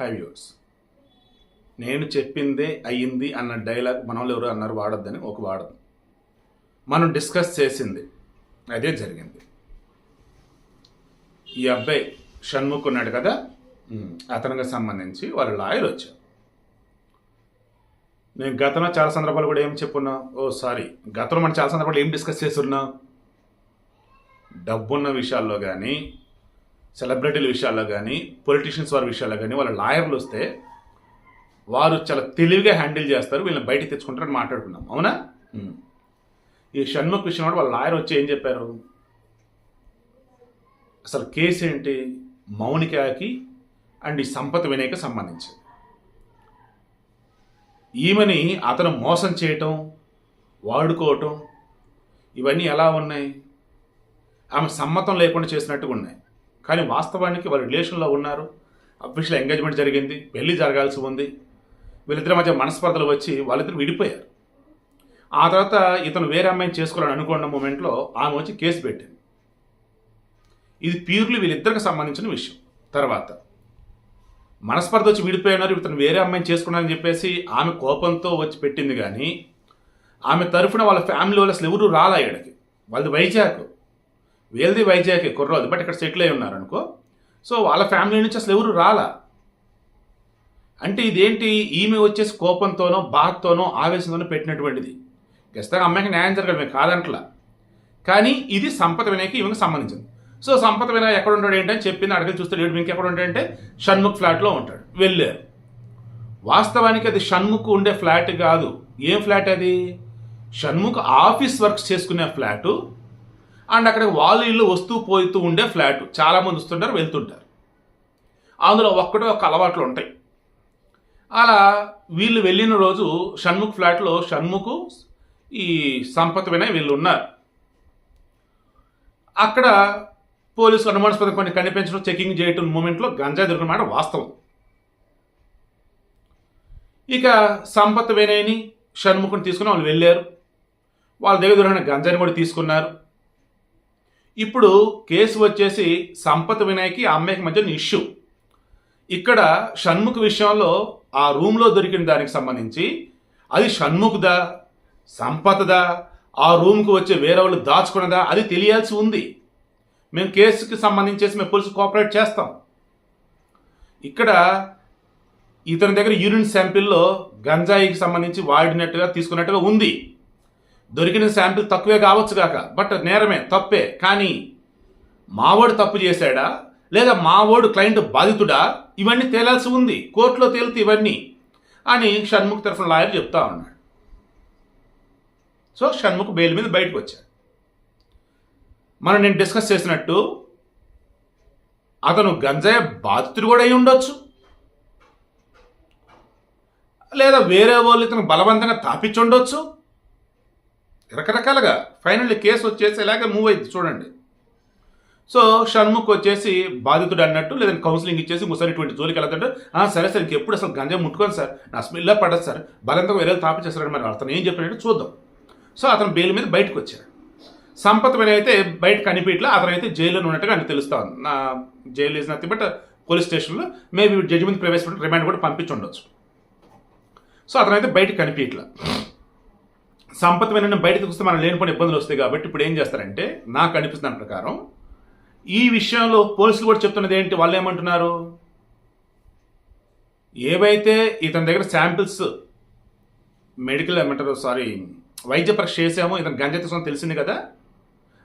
High viewers నేను చెప్పిందే అయ్యింది అన్న డైలాగ్ మనలో ఎవరు అన్నారు వాడొద్దని ఒక వాడదు. మనం డిస్కస్ చేసింది అదే జరిగింది. ఈ అబ్బాయి షణ్ముఖ్ ఉన్నాడు కదా? అతనికి సంబంధించి వాళ్ళ లాయర్ వచ్చారు. నేను గతంలో చాలా సందర్భాలు కూడా ఏం చెప్పున్నా? Oh sorry. గతంలో మనం చాలా సందర్భాలు ఏం డిస్కస్ చేస్తున్నా డబ్బున్న విషయాల్లో కానీ సెలబ్రిటీల విషయాల్లో కానీ పొలిటీషియన్స్ వారి విషయాల్లో కానీ వాళ్ళ లాయర్లు వస్తే వారు చాలా తెలివిగా హ్యాండిల్ చేస్తారు వీళ్ళని బయటికి తెచ్చుకుంటారని మాట్లాడుకున్నాం అవునా. ఈ షణ్ముఖ్ విషయం కూడా వాళ్ళ లాయర్ వచ్చి ఏం చెప్పారు? అసలు కేసు ఏంటి మౌనికకి అండ్ ఈ సంపత్ వినయ్కి సంబంధించి. ఈమెని అతను మోసం చేయటం వాడుకోవటం ఇవన్నీ ఎలా ఉన్నాయి? ఆమె సమ్మతం లేకుండా చేసినట్టుగా ఉన్నాయి. కానీ వాస్తవానికి వాళ్ళు రిలేషన్లో ఉన్నారు. అఫీషియల్ ఎంగేజ్మెంట్ జరిగింది. పెళ్ళి జరగాల్సి ఉంది. వీళ్ళిద్దరి మధ్య మనస్పర్ధలు వచ్చి వాళ్ళిద్దరు విడిపోయారు. ఆ తర్వాత ఇతను వేరే అమ్మాయిని చేసుకోవాలని అనుకున్న మూమెంట్లో ఆమె వచ్చి కేసు పెట్టింది. ఇది ప్యూర్లీ వీళ్ళిద్దరికి సంబంధించిన విషయం. తర్వాత మనస్పర్ధ వచ్చి విడిపోయినారు. ఇతను వేరే అమ్మాయిని చేసుకున్నారని చెప్పేసి ఆమె కోపంతో వచ్చి పెట్టింది కానీ ఆమె తరఫున వాళ్ళ ఫ్యామిలీ వాళ్ళు అసలు ఎవరు రాలా వాళ్ళది వైజాగ్. వీళ్ళది వైజాగ్ కుర్రోది బట్ ఇక్కడ సెటిల్ అయి ఉన్నారు అనుకో. సో వాళ్ళ ఫ్యామిలీ నుంచి అసలు ఎవరు రాలా? అంటే ఇదేంటి? ఈమె వచ్చేసి కోపంతోనో బాధతోనో ఆవేశంతోనో పెట్టినటువంటిది. ఖచ్చితంగా అమ్మాయికి న్యాయం జరగదు మేము కాదంట్లా. కానీ ఇది సంపద వినయకి ఈమెకి సంబంధించింది. సో సంపద వినయ్ ఎక్కడ ఉంటాడు ఏంటని చెప్పింది అడగలు చూస్తే లేడు. మీకు ఎక్కడ ఉంటాడంటే షణ్ముఖ్ ఫ్లాట్లో ఉంటాడు. వెళ్ళారు. వాస్తవానికి అది షణ్ముఖ్ ఉండే ఫ్లాట్ కాదు. ఏం ఫ్లాట్ అది? షణ్ముఖ్ ఆఫీస్ వర్క్స్ చేసుకునే ఫ్లాటు. అండ్ అక్కడ వాళ్ళు ఇల్లు వస్తూ పోతూ ఉండే ఫ్లాట్. చాలామంది వస్తుంటారు వెళ్తుంటారు. అందులో ఒక్కటే ఒక అలవాట్లు ఉంటాయి. అలా వీళ్ళు వెళ్ళిన రోజు షణ్ముఖ్ ఫ్లాట్లో షణ్ముఖు ఈ సంపత్ వినయ్ వీళ్ళు ఉన్నారు. అక్కడ పోలీసులు అనుమానాస్పదం కొన్ని కనిపించడం చెకింగ్ చేయటం మూమెంట్లో గంజా దొరికిన మాట వాస్తవం. ఇక సంపత్ వినయ్ని షణ్ముఖుని తీసుకుని వాళ్ళు వెళ్ళారు. వాళ్ళ దగ్గర దొరికిన గంజాని కూడా తీసుకున్నారు. ఇప్పుడు కేసు వచ్చేసి సంపత్ వినయ్కి ఆ అమ్మాయికి మధ్య ఇష్యూ. ఇక్కడ షణ్ముఖ్ విషయంలో ఆ రూమ్లో దొరికిన దానికి సంబంధించి అది షణ్ముఖ్దా సంపతదా ఆ రూమ్కి వచ్చే వేరే వాళ్ళు దాచుకున్నదా అది తెలియాల్సి ఉంది. మేము కేసుకి సంబంధించేసి మేము పోలీసు కోఆపరేట్ చేస్తాం. ఇక్కడ ఇతని దగ్గర యూరిన్ శాంపిల్లో గంజాయికి సంబంధించి వాడినట్టుగా తీసుకున్నట్టుగా ఉంది. దొరికిన శాంపిల్ తక్కువే కావచ్చు కాక బట్ నేరమే తప్పే. కానీ మావోడు తప్పు చేశాడా? లేదా మావోడు క్లయింట్ బాధితుడా? ఇవన్నీ తేలాల్సి ఉంది. కోర్టులో తేలితే ఇవన్నీ. అని షణ్ముఖ్ తరఫున లాయర్ చెప్తా ఉన్నాడు. సో షణ్ముఖ్ బెయిల్ మీద బయటకు వచ్చాడు మనం నేను డిస్కస్ చేసినట్టు అతను గంజాయ బాధితుడు కూడా అయి ఉండొచ్చు. లేదా వేరే వాళ్ళు ఇతను బలవంతంగా తాపించి ఉండొచ్చు. రకరకాలుగా ఫైనల్లీ కేసు వచ్చేసి ఇలాగే మూవ్ అయింది. చూడండి. సో షణ్ముఖ్ వచ్చేసి బాధితుడు అన్నట్టు లేదంటే కౌన్సిలింగ్ ఇచ్చేసి ఇంకోసారి ఇటువంటి జోలికి వెళ్తుంటే సరే సార్ ఇంకెప్పుడు అసలు గంజా ముట్టుకోను సార్. నా స్మెల్లో పడదు సార్. బలంగా వేరే తాపించేస్తాడు మరి అతను ఏం చెప్పాడంటే చూద్దాం. సో అతను బెయిల్ మీద బయటకు వచ్చాడు. సంపత్ మీద అయితే బయట కనిపించలే అతనైతే జైల్లో ఉన్నట్టుగా అని తెలుస్తా ఉంది. నా jail is nothing but police స్టేషన్లో మేబీ జడ్జిమెంట్ ప్రవేశపెట్టి రిమాండ్ కూడా పంపించి ఉండొచ్చు. సో అతనైతే బయట కనిపించట్లా సంపద వినని బయటకు వస్తే మనం లేనిపోయిన ఇబ్బందులు వస్తాయి కాబట్టి ఇప్పుడు ఏం చేస్తారంటే నాకు అనిపిస్తున్న ప్రకారం ఈ విషయంలో పోలీసులు కూడా చెప్తున్నది ఏంటి? వాళ్ళు ఏమంటున్నారు? ఏవైతే ఇతని దగ్గర శాంపిల్స్ మెడికల్ ఏమంటారు సారీ వైద్య పరీక్ష చేసామో ఇతను గంజా తీసుకుని తెలిసింది కదా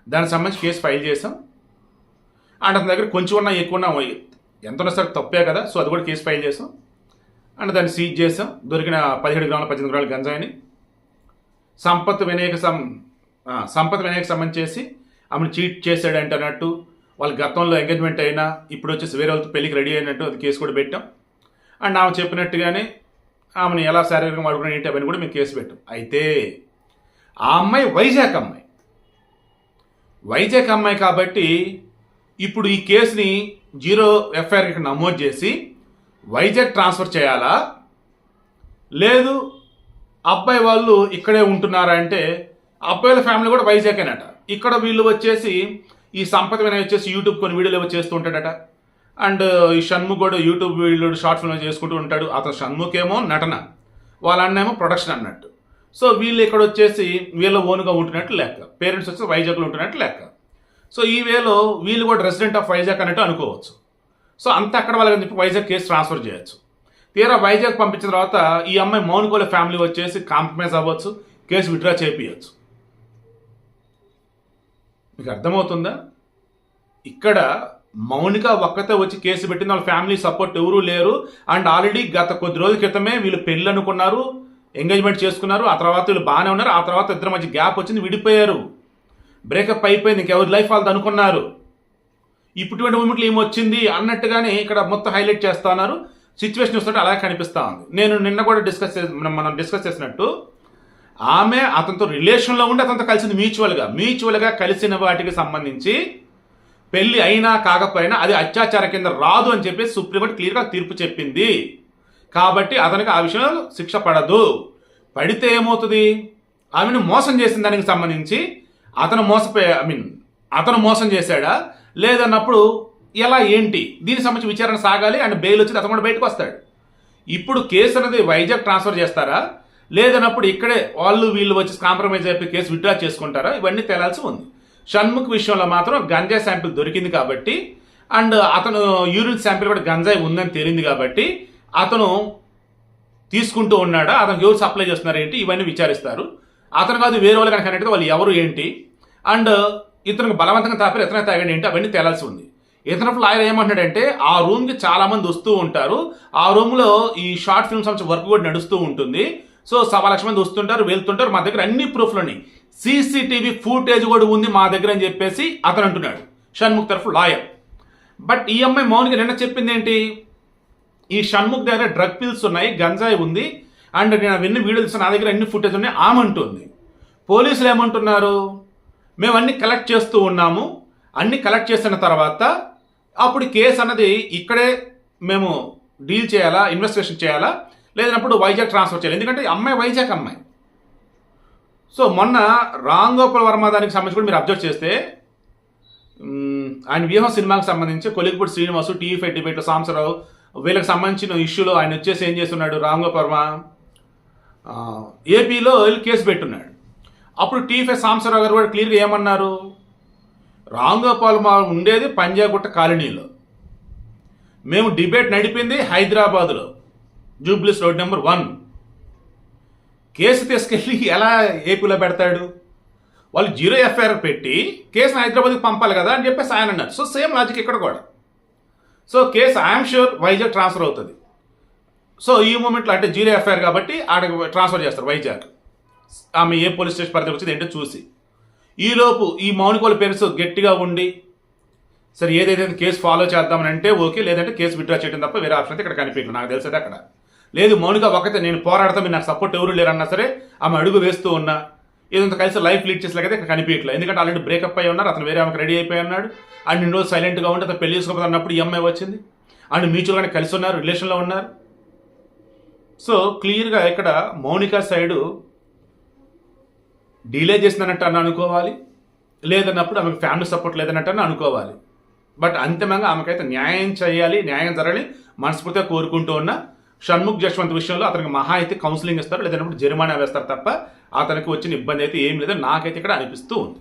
దానికి సంబంధించి కేసు ఫైల్ చేసాం అండ్ అతని దగ్గర కొంచెం ఉన్నా ఎక్కువ ఉన్నా ఎంత ఉన్నా సరే తప్పే కదా సో అది కూడా కేసు ఫైల్ చేసాం అండ్ దాన్ని సీజ్ చేసాం దొరికిన పదిహేడు గ్రాముల పద్దెనిమిది గ్రాముల గంజాయిని. సంపత్ వినయక సం వినాయక సంపత్ వినయక ఆమెను చీట్ చేశాడంటే అన్నట్టు వాళ్ళ గతంలో ఎంగేజ్మెంట్ అయినా ఇప్పుడు వచ్చేసి వేరే వాళ్ళతో పెళ్ళికి రెడీ అయినట్టు అది కేసు కూడా పెట్టాం. అండ్ ఆమె చెప్పినట్టుగానే ఆమెను ఎలా శారీరకంగా వాడుకున్న ఏంటి అవన్నీ కూడా మేము కేసు పెట్టాం. అయితే ఆ అమ్మాయి వైజాగ్ అమ్మాయి. వైజాగ్ అమ్మాయి కాబట్టి ఇప్పుడు ఈ కేసుని జీరో ఎఫ్ఐఆర్ ఇక్కడ నమోదు చేసి వైజాగ్ ట్రాన్స్ఫర్ చేయాలా? లేదు అబ్బాయి వాళ్ళు ఇక్కడే ఉంటున్నారా అంటే అబ్బాయిల ఫ్యామిలీ కూడా వైజాగేనట. ఇక్కడ వీళ్ళు వచ్చేసి ఈ సంపద వినయ్ వచ్చేసి యూట్యూబ్ కొన్ని వీడియోలు ఏవో చేస్తూ ఉంటాడట. అండ్ ఈ షణ్ముఖ్ కూడా యూట్యూబ్ వీడియో షార్ట్ ఫిల్మ్ చేసుకుంటూ ఉంటాడు. అతను షణ్ముఖ్ ఏమో నటన. వాళ్ళ ఏమో ప్రొడక్షన్ అన్నట్టు. సో వీళ్ళు ఇక్కడ వచ్చేసి వీళ్ళ ఓన్గా ఉంటున్నట్టు లెక్క. పేరెంట్స్ వచ్చి వైజాగ్లో ఉంటున్నట్టు లెక్క. సో ఈ వేలో వీళ్ళు కూడా రెసిడెంట్ ఆఫ్ వైజాగ్ అన్నట్టు అనుకోవచ్చు. సో అంత అక్కడ వాళ్ళని చెప్పి వైజాగ్ కేసు ట్రాన్స్ఫర్ చేయొచ్చు. తీరా వైజాగ్ పంపించిన తర్వాత ఈ అమ్మాయి మౌనుకోల ఫ్యామిలీ వచ్చేసి కాంప్రమైజ్ అవ్వచ్చు కేసు విత్డ్రా చేపియచ్చు. మీకు అర్థమవుతుందా? ఇక్కడ మౌనిక ఒక్కతే వచ్చి కేసు పెట్టిన వాళ్ళ ఫ్యామిలీ సపోర్ట్ ఎవరూ లేరు. అండ్ ఆల్రెడీ గత కొద్ది రోజుల క్రితమే వీళ్ళు పెళ్ళి అనుకున్నారు ఎంగేజ్మెంట్ చేసుకున్నారు ఆ తర్వాత వీళ్ళు బాగానే ఉన్నారు ఆ తర్వాత ఇద్దరు మధ్య గ్యాప్ వచ్చింది విడిపోయారు. బ్రేకప్ అయిపోయింది ఇంకెవరి లైఫ్ వాళ్ళది అనుకున్నారు. ఇప్పుటువంటి మూమెంట్లు ఏమొచ్చింది అన్నట్టుగానే ఇక్కడ మొత్తం హైలైట్ చేస్తున్నారు సిచ్యువేషన్ చూస్తుంటే అలాగే కనిపిస్తూ ఉంది. నేను నిన్న కూడా డిస్కస్ చేసి మనం- మనం డిస్కస్ చేసినట్టు ఆమె అతనితో రిలేషన్లో ఉండి అతనితో కలిసింది మ్యూచువల్గా. మ్యూచువల్గా కలిసిన వాటికి సంబంధించి పెళ్ళి అయినా కాకపోయినా అది అత్యాచార కింద రాదు అని చెప్పి సుప్రీంకోర్టు క్లియర్గా తీర్పు చెప్పింది. కాబట్టి అతనికి ఆ విషయంలో శిక్ష పడదు. పడితే ఏమవుతుంది? ఆమెను మోసం చేసిన దానికి సంబంధించి అతను మోసపోయా ఐ మీన్ అతను మోసం చేశాడా? లేదన్నప్పుడు ఎలా ఏంటి? దీనికి సంబంధించి విచారణ సాగాలి అండ్ బెయిల్ వచ్చి అతను కూడా బయటకు వస్తాడు. ఇప్పుడు కేసు అనేది వైజాగ్ ట్రాన్స్ఫర్ చేస్తారా? లేదన్నప్పుడు ఇక్కడే వాళ్ళు వీళ్ళు వచ్చి కాంప్రమైజ్ అయిపోయి కేసు విత్డ్రా చేసుకుంటారా? ఇవన్నీ తేలాల్సి ఉంది. షణ్ముఖ్ విషయంలో మాత్రం గంజాయి శాంపిల్ దొరికింది కాబట్టి అండ్ అతను యూరిన్ శాంపిల్ కూడా గంజాయి ఉందని తేలింది కాబట్టి అతను తీసుకుంటూ ఉన్నాడా? అతనికి ఎవరు సప్లై చేస్తున్నారు ఏంటి? ఇవన్నీ విచారిస్తారు. అతను కాదు వేరే వాళ్ళు కనుక వాళ్ళు ఎవరు ఏంటి? అండ్ ఇతనికి బలవంతంగా తాపారు ఇతనే తాగండి ఏంటి? అవన్నీ తేలాల్సి ఉంది. ఇతను లాయర్ ఏమంటున్నాడంటే ఆ రూమ్కి చాలామంది వస్తూ ఉంటారు. ఆ రూమ్లో ఈ షార్ట్ ఫిల్మ్ సంబంధించిన వర్క్ కూడా నడుస్తూ ఉంటుంది. సో సవా లక్ష మంది వస్తుంటారు వెళ్తుంటారు. మా దగ్గర అన్ని ప్రూఫ్లు ఉన్నాయి. సీసీటీవీ ఫుటేజ్ కూడా ఉంది మా దగ్గర అని చెప్పేసి అతను అంటున్నాడు. షణ్ముఖ్ తరఫు లాయర్. బట్ ఈ అమ్మాయి మౌన్కి నిన్న చెప్పింది ఏంటి? ఈ షణ్ముఖ్ దగ్గర డ్రగ్ పిల్స్ ఉన్నాయి గంజాయి ఉంది. అండ్ నేను అవన్నీ వీడియోస్ నా దగ్గర అన్ని ఫుటేజ్ ఉన్నాయి ఆమంటుంది పోలీసులు ఏమంటున్నారు? మేము అన్ని కలెక్ట్ చేస్తూ ఉన్నాము. అన్ని కలెక్ట్ చేసిన తర్వాత అప్పుడు కేసు అన్నది ఇక్కడే మేము డీల్ చేయాలా ఇన్వెస్టిగేషన్ చేయాలా? లేదన్నప్పుడు వైజాగ్ ట్రాన్స్ఫర్ చేయాలి? ఎందుకంటే అమ్మాయి వైజాగ్ అమ్మాయి. సో మొన్న రామ్ గోపాల్ వర్మ దానికి సంబంధించి కూడా మీరు అబ్జర్వ్ చేస్తే ఆయన వ్యూహం సినిమాకి సంబంధించి కొలిగిపూడి శ్రీనివాసు టీవీ ఫైవ్ డిబేట్లో సాంసరావు వీళ్ళకి సంబంధించిన ఇష్యూలో ఆయన వచ్చేసి ఏం చేస్తున్నాడు రామ్ గోపాల్ వర్మ ఏపీలో వెళ్ళి కేసు పెట్టున్నాడు. అప్పుడు టీవీ ఫైవ్ సాంసరావు గారు కూడా క్లియర్గా ఏమన్నారు? రాంగోపాల్ మా ఉండేది పంజాగుట్ట కాలనీలో. మేము డిబేట్ నడిపింది హైదరాబాద్లో. జూబ్లీస్ రోడ్ నెంబర్ వన్. కేసు తీసుకెళ్ళి ఎలా ఏపీలో పెడతాడు? వాళ్ళు జీరో ఎఫ్ఐఆర్ పెట్టి కేసును హైదరాబాద్కి పంపాలి కదా అని చెప్పేసి ఆయన అన్నారు. సో సేమ్ లాజిక్ ఇక్కడ కూడా. So case I'm sure Vizag transfer అవుతుంది. సో ఈ మూమెంట్లో అంటే జీరో ఎఫ్ఐఆర్ కాబట్టి ఆడకి ట్రాన్స్ఫర్ చేస్తారు వైజాగ్. ఆమె ఏ పోలీస్ స్టేషన్ పరిధికి వచ్చింది ఏంటో చూసి. ఈలోపు ఈ మౌనికోల పేరెంట్స్ గట్టిగా ఉండి సరే ఏదైతే కేసు ఫాలో చేద్దామని అంటే ఓకే లేదంటే కేసు విత్డ్రా చేయడం తప్ప వేరే ఆప్షన్ అయితే ఇక్కడ కనిపించదు నాకు తెలిసేది అక్కడ. లేదు మౌనిక ఒకతే నేను పోరాడతాం మీరు నాకు సపోర్ట్ ఎవరు లేరన్నా సరే ఆమె అడుగు వేస్తూ ఉన్నా. ఏదంతా కలిసి లైఫ్ లీడ్ చేసేలాగైతే ఇక్కడ కనిపించట్లేదు. ఎందుకంటే ఆల్రెడీ బ్రేకప్ అయి ఉన్నారు అతను వేరే ఆమెకు రెడీ అయిపోయి ఉన్నాడు. అండ్ ఇన్ని రోజు సైలెంట్గా ఉంటే అతను పెళ్ళి చేసుకోకపోతే అన్నప్పుడు ఈ అమ్మాయి వచ్చింది. అండ్ మ్యూచువల్గానే కలిసి ఉన్నారు రిలేషన్లో ఉన్నారు. సో క్లియర్గా ఇక్కడ మౌనిక సైడు డిలే చేసినట్టు అని అనుకోవాలి. లేదన్నప్పుడు ఆమెకు ఫ్యామిలీ సపోర్ట్ లేదన్నట్టు అని అనుకోవాలి. బట్ అంతిమంగా ఆమెకైతే న్యాయం చేయాలి న్యాయం జరగాలి మనస్ఫూర్తిగా కోరుకుంటూ ఉన్న షణ్ముఖ్ జశ్వంత్ విషయంలో అతనికి మహా అయితే కౌన్సిలింగ్ ఇస్తారు లేదన్నప్పుడు జరిమానా వేస్తారు తప్ప అతనికి వచ్చిన ఇబ్బంది అయితే ఏం లేదో నాకైతే ఇక్కడ అనిపిస్తూ ఉంది.